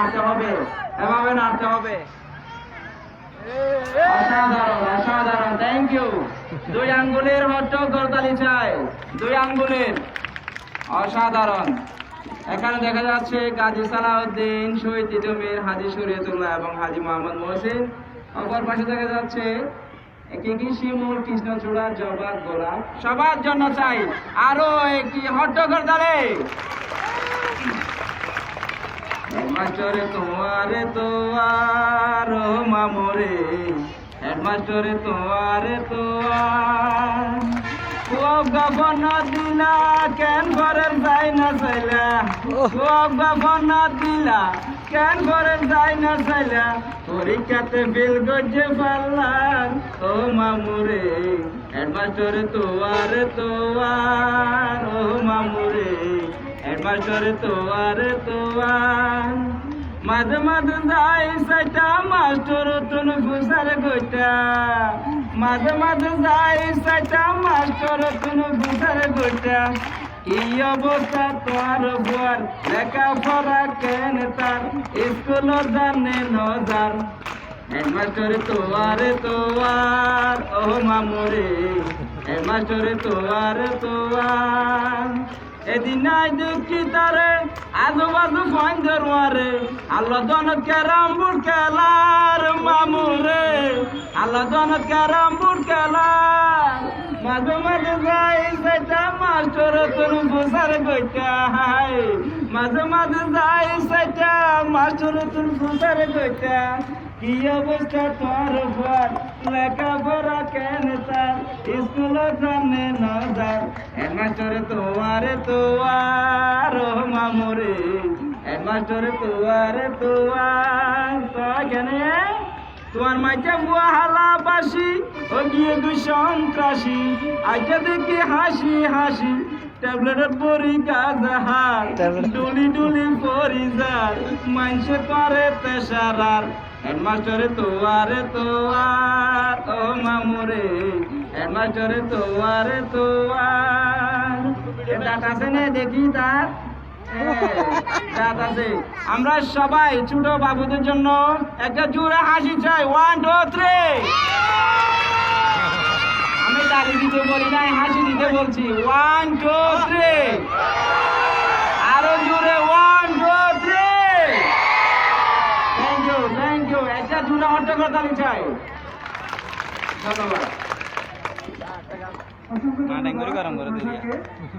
নাড়তে হবে। এভাবে নাড়তে হবে। অসাধারণ অসাধারণ থ্যাংক ইউ দুই আঙ্গুলের হট্ট করতালি চাই। আঙ্গুলের। অসাধারণ। এখানে দেখা যাচ্ছে কাজী সালাউদ্দিন, শহীদ জমির হাজি শরীয়তুল্লাহ এবং হাজি মোহাম্মদ মহসিন। অপর পাশে দেখা যাচ্ছে কি শিমুল কৃষ্ণচূড়া জবা গোলাপ সবার জন্য চাই। আরও একটি হট্ট করতালি হেডমাস্টরে তোমারে তোয়ার মামরে। হেডমাস্টরে তোমারে তোয়ার গবন দিলা কেন ঘরের যাই না চাইলা? ও। গবন দিলা কেন ঘরের যাই না চাইলা? পরীক্ষাতে বিল গজে পারলাম ও মামুরে। হেডমাস্টরে তোয়ারে তোয়ার ও মামুরে। হেডমাস্টরে তোয়ারে তোয়ার মাঝে মাঝে যাই সেটা মাস্টর তুন ঘুষার গোটা। মাঝে মাঝে যাই সেটা মাস্টর তুন ঘুষার গোটা। কি অবস্থা তোর বর লেখা পড়া কেন তার? স্কুল জানে নজার। হেডমাস্টরে তোয়ারে তোয়ার। ও মামুরে হেডমাস্টরে তোয়ারে তোয়ার। এদিন আই দুঃখী তারে, আজু বাজু ফোন মারে আল্লাহ দনত কেরাম বুট খেলার মামুরে আল্লাহ দনত কেরাম বুট খেলার মাঝে মাঝে যাই সেটা মাস্টর তোর বুঝার গইতে হাই মাঝে মাঝে যাই তোর বুঝার গইটা কি অবস্থা তোর ঘর লেখাপড়া কেন তার? স্কুল জানে নজার হেডমাস্টর তোয়ারে তোয়ার মামুরে। হেডমাস্টর তোয়ারে তোয়ার তো কেন তোমার মাইকে বুয়া হালা বাসি, ও গিয়ে দুই সন্ত্রাসী। আজকে দেখি হাসি হাসি। ট্যাবলেটের পরি কাজ হার ডুলি ডুলি পরি যার মাইনসে করে তেসারার হেডমাস্টারে তোয়ারে তোয়ার ও মামুরে হেডমাস্টারে তোয়ারে তোয়ার দাঁত আছে না দেখি তার দাঁত আছে। আমরা সবাই ছোট বাবুদের জন্য একটা জোরে হাসি চাই। ওয়ান টু থ্রি আমি বলি নাই হাসি দিতে বলছি। ওয়ান টু থ্রি আরও জোরে one two three thank you thank you একটা জোরে হট্ট করতালি চাই। ধন্যবাদ। মাটা গরম করে দিলি।